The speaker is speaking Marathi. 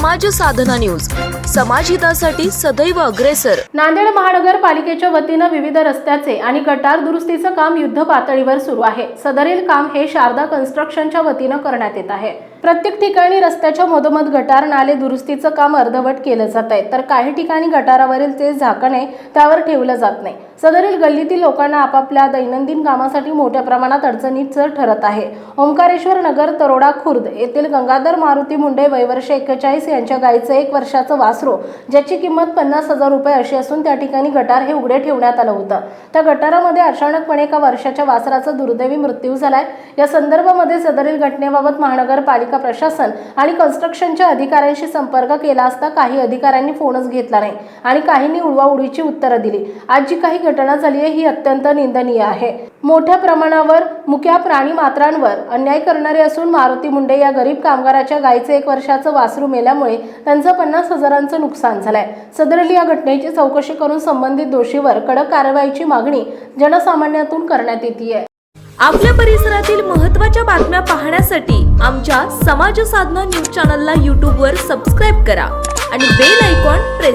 साधना न्यूज. समाजहितासाठी सदैव अग्रेसर. नांदेड महानगरपालिकेच्या वतीनं विविध रस्त्याचे आणि गटार दुरुस्तीचं काम युद्ध पातळीवर सुरू आहे. सदरील काम हे शारदा कन्स्ट्रक्शनच्या वतीनं करण्यात येत आहे. प्रत्येक ठिकाणी रस्त्याच्या मधोमध गटार नाले दुरुस्तीचं काम अर्धवट केलं जात आहे तर काही ठिकाणी गटारावरील ते झाकणे त्यावर ठेवलं जात नाही. सदरील गल्लीतील लोकांना आपापल्या दैनंदिन कामासाठी मोठ्या प्रमाणात अडचणीचं ठरत आहे. ओंकारेश्वर नगर तरोडा खुर्द येथील गंगाधर मारुती मुंडे वयवर्ष एक्केचाळीस यांच्या गायीचं एक वर्षाचं वासरू ज्याची किंमत पन्नास हजार रुपये अशी असून त्या ठिकाणी गटार हे उघडे ठेवण्यात आलं होतं. त्या गटारामध्ये अचानकपणे एका वर्षाच्या वासराचा दुर्दैवी मृत्यू झालाय. या संदर्भामध्ये सदरील घटनेबाबत महानगरपालिका प्रशासन आणि कन्स्ट्रक्शनच्या अधिकाऱ्यांशी संपर्क केला असता काही अधिकाऱ्यांनी फोनच घेतला नाही आणि काहींनी उडवाउडीची उत्तरं दिली. आज जी काही घटना झाली आहे ही अत्यंत निंदनीय आहे. मोठ्या प्रमाणावर मुक्या प्राणी मात्रांवर अन्याय करणारे असून मारुती मुंडे या गरीब कामगाराच्या गायीचे एक वर्षाचं वासरू मेल्यामुळे त्यांचं पन्नास हजारांचं नुकसान झालंय. सदरली या घटनेची चौकशी करून संबंधित दोषीवर कडक कारवाईची मागणी जनसामान्यातून करण्यात येते आपल्या परिसरातील महत्त्वाच्या बातम्या पाहण्यासाठी आमच्या समाज साधना न्यूज चॅनलला यूट्यूबवर सबस्क्राईब करा आणि बेल आयकॉन प्रेस